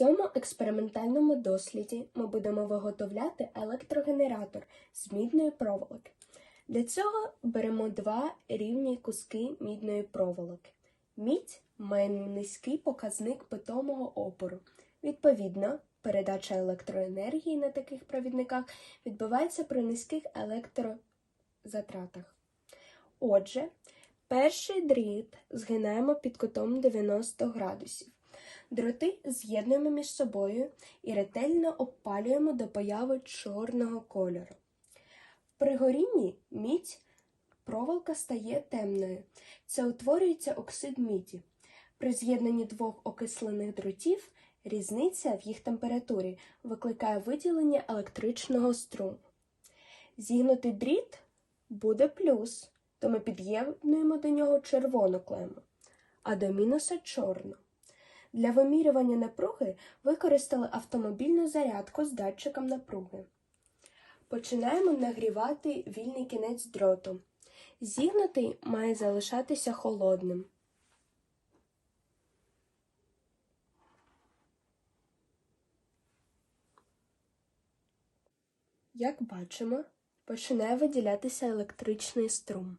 цьому експериментальному досліді ми будемо виготовляти електрогенератор з мідної проволоки. Для цього беремо два рівні куски мідної проволоки. Мідь має низький показник питомого опору. Відповідно, передача електроенергії на таких провідниках відбувається при низьких електрозатратах. Отже, перший дріт згинаємо під кутом 90 градусів. Дроти з'єднуємо між собою і ретельно обпалюємо до появи чорного кольору. При горінні мідь проволока стає темною. Це утворюється оксид міді. При з'єднанні двох окислених дротів різниця в їх температурі викликає виділення електричного струму. Зігнутий дріт буде плюс, то ми під'єднуємо до нього червону клему, а до мінуса чорну. Для вимірювання напруги використали автомобільну зарядку з датчиком напруги. Починаємо нагрівати вільний кінець дроту. Зігнутий має залишатися холодним. Як бачимо, починає виділятися електричний струм.